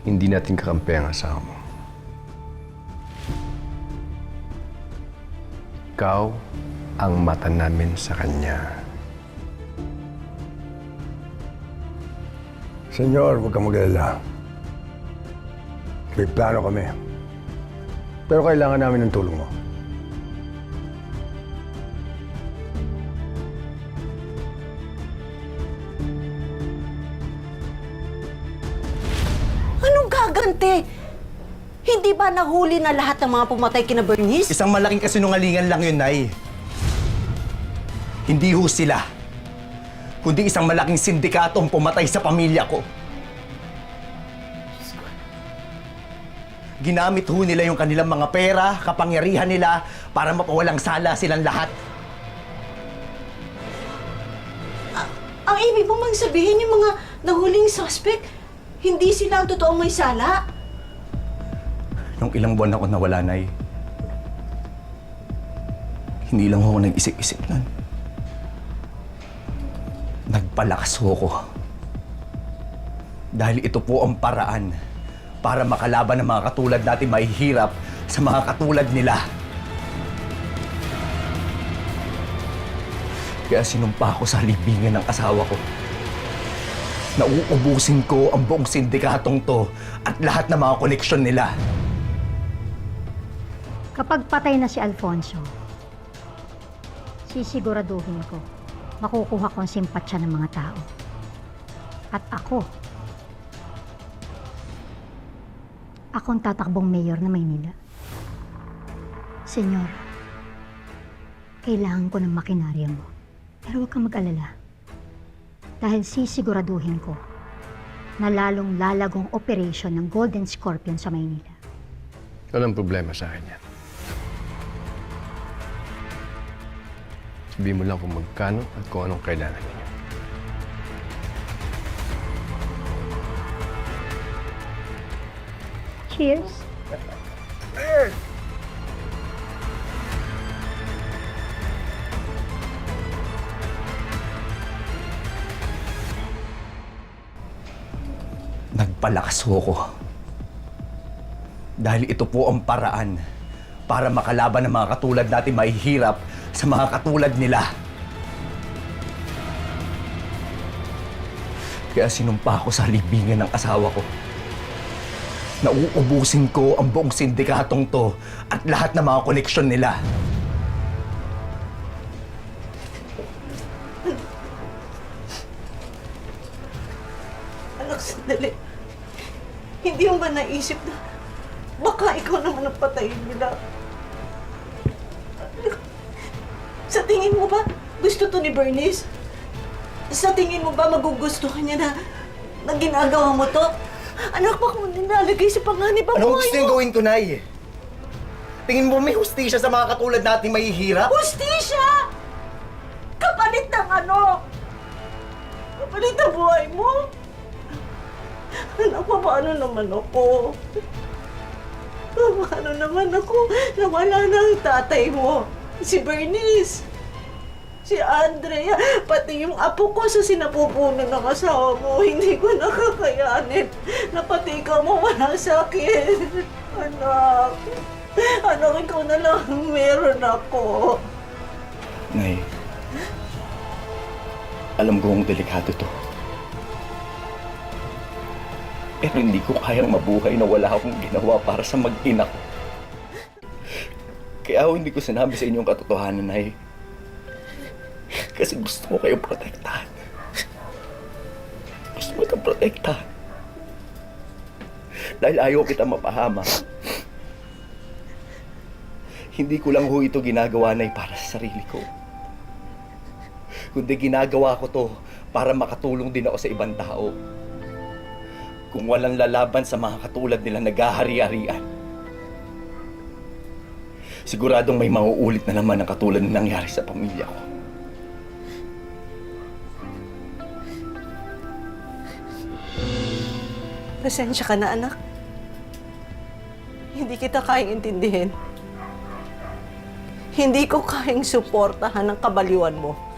Hindi natin kakampi ang asawa mo. Ikaw ang mata namin sa kanya. Senyor, huwag kang mag-alala. May plano kami. Pero kailangan namin ng tulong mo. Gagante? Hindi ba nahuli na lahat ng mga pumatay kina Bernice? Isang malaking kasinungalingan lang yun, Nay. Hindi ho sila. Kundi isang malaking sindikatong pumatay sa pamilya ko. Ginamit ho nila yung kanilang mga pera, kapangyarihan nila para mapawalang sala silang lahat. Ang ibig mo mang sabihin yung mga nahuling suspect, hindi sila ang totoong may sala? Nung ilang buwan ako nawala, Nay. Hindi lang ako nag-isip-isip nun. Nagpalakas ho ako. Dahil ito po ang paraan para makalaban ng mga katulad natin mahihirap sa mga katulad nila. Kaya sinumpa ko sa libingan ng asawa ko. Nauubusin ko ang buong sindikatong to at lahat ng mga koneksyon nila. Kapag patay na si Alfonso, sisiguraduhin ko, makukuha ko ang simpatsya ng mga tao. At ako, akong tatakbong mayor na Maynila. Senyor, kailangan ko ng makinarya mo. Pero huwag kang mag-alala. Dahil sisiguraduhin ko na lalong lalagong operation ng Golden Scorpion sa Maynila. Walang problema sa akin yan. Sabihin mo lang kung magkano at kung anong kailangan ninyo. Cheers! Nagpalakas ho ako. Dahil ito po ang paraan para makalaban ng mga katulad natin mahihirap sa mga katulad nila. Kaya sinumpa ko sa libingan ng asawa ko. Nauubusin ko ang buong sindikatong to at lahat ng mga koneksyon nila. Anak, sandali. Hindi mo ba naisip na baka ikaw naman ang patayin nila? Sa tingin mo ba gusto to ni Bernice? Sa tingin mo ba magugustuhan niya na, na ginagawa mo to? Anak, baka mo nilalagay sa panganib ang Anong buhay gusto mo? yung gawin ko, Nay? Tingin mo may hustisya sa mga katulad nating mahihirap? Hustisya! Kapalit ng ano? Kapalit ng buhay mo? Anak, paano naman ako? Paano naman ako? Nawala na ang tatay mo. Si Bernice. Si Andrea. Pati yung apo ko sa sinapupuno ng asawa mo. Hindi ko nakakayanin na pati ikaw mawala sa akin. Anak. Anak, ikaw na lang ang meron ako. Nay, alam ko kung delikado to. Pero hindi ko kayang mabuhay na wala akong ginawa para sa mag-ina ko. Kaya ako hindi ko sinabi sa inyong katotohanan, Nay. Kasi gusto ko kayong protektahan. Gusto ko kitang protektahan. Dahil ayaw kita mapahama. Hindi ko lang ho ito ginagawa, Nay, para sa sarili ko. Kundi ginagawa ko to para makatulong din ako sa ibang tao. Kung walang lalaban sa mga katulad nila naghahari-harian, siguradong may mauulit na naman ang katulad ng nangyari sa pamilya ko. Pasensya ka na, anak. Hindi kita kayang intindihin. Hindi ko kayang suportahan ang kabaliwan mo.